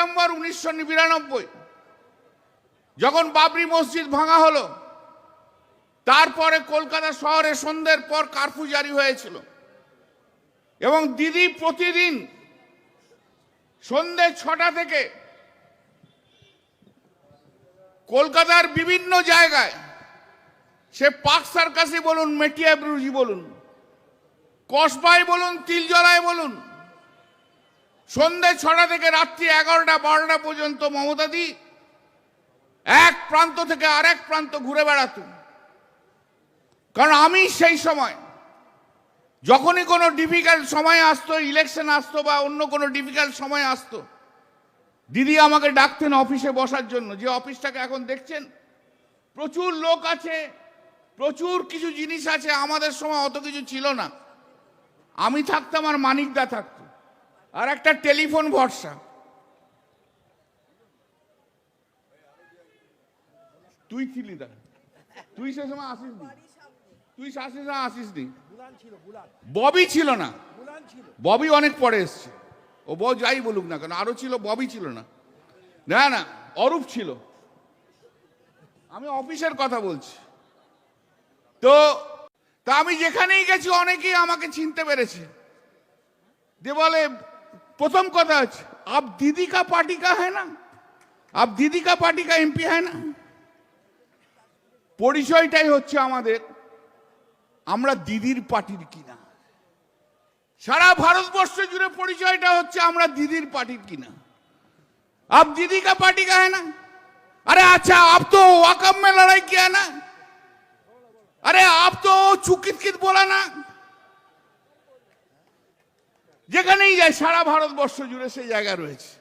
December উনিশশো নিরানব্বই, যখন বাবরি মসজিদ ভাঙা হলো, তারপরে কলকাতা শহরে সন্ধ্যের পর কারফিউ জারি হয়েছিল। এবং দিদি প্রতিদিন সন্ধ্যে ছটা থেকে কলকাতার বিভিন্ন জায়গায়, সে পার্ক সার্কাসই বলুন মেটিয়া ব্রুজি বলুন কসবাই বলুন, তিলজলায় বলুন সন্ধ্যে ছটা থেকে রাত্রি এগারোটা, বারোটা পর্যন্ত মমতাদি এক প্রান্ত থেকে আরেক প্রান্ত ঘুরে বেড়াতো কারণ আমি সেই সময়, যখনই কোনো ডিফিকাল্ট সময় আসতো ইলেকশন আসতো বা অন্য কোনো ডিফিকাল্ট সময় আসতো, দিদি আমাকে ডাকতেন অফিসে বসার জন্য। যে অফিসটাকে এখন দেখছেন, প্রচুর লোক আছে, প্রচুর কিছু জিনিস আছে, আমাদের সময় অত কিছু ছিল না। আমি থাকতাম আর মানিকদা থাকতো। আর একটা টেলিফোন ভরসা। তুই ছিলি দা তুই সে সময় আসিস নি। তুই আসিস না। আসিস নি ববি ছিল না। ববি অনেক পরে এসছে। ও বউ যাই বলুক না কেন আরও ছিল ববি ছিল না। না না অরূপ ছিল। আমি অফিসের কথা বলছি। তো তা আমি যেখানেই গেছি অনেকেই আমাকে চিনতে পেরেছে। যে বলে প্রথম কথা হচ্ছে আপ দিদি কা পার্টি কা হ্যাঁ না আপ দিদি কা পার্টি কা এমপি হ্যাঁ না পরিচয়টাই হচ্ছে আমাদের আমরা দিদির পার্টির কিনা সারা ভারতবর্ষ জুড়ে পরিচয়টা হচ্ছে আমরা দিদির পার্টির কিনা आप दीदी का पार्टी का है ना अरे अच्छा आप तो वाकम में लड़ाई किया ना अरे आप तो चुकित कित बोला না যেখানেই যায় সারা ভারতবর্ষ জুড়ে সেই জায়গা রয়েছে।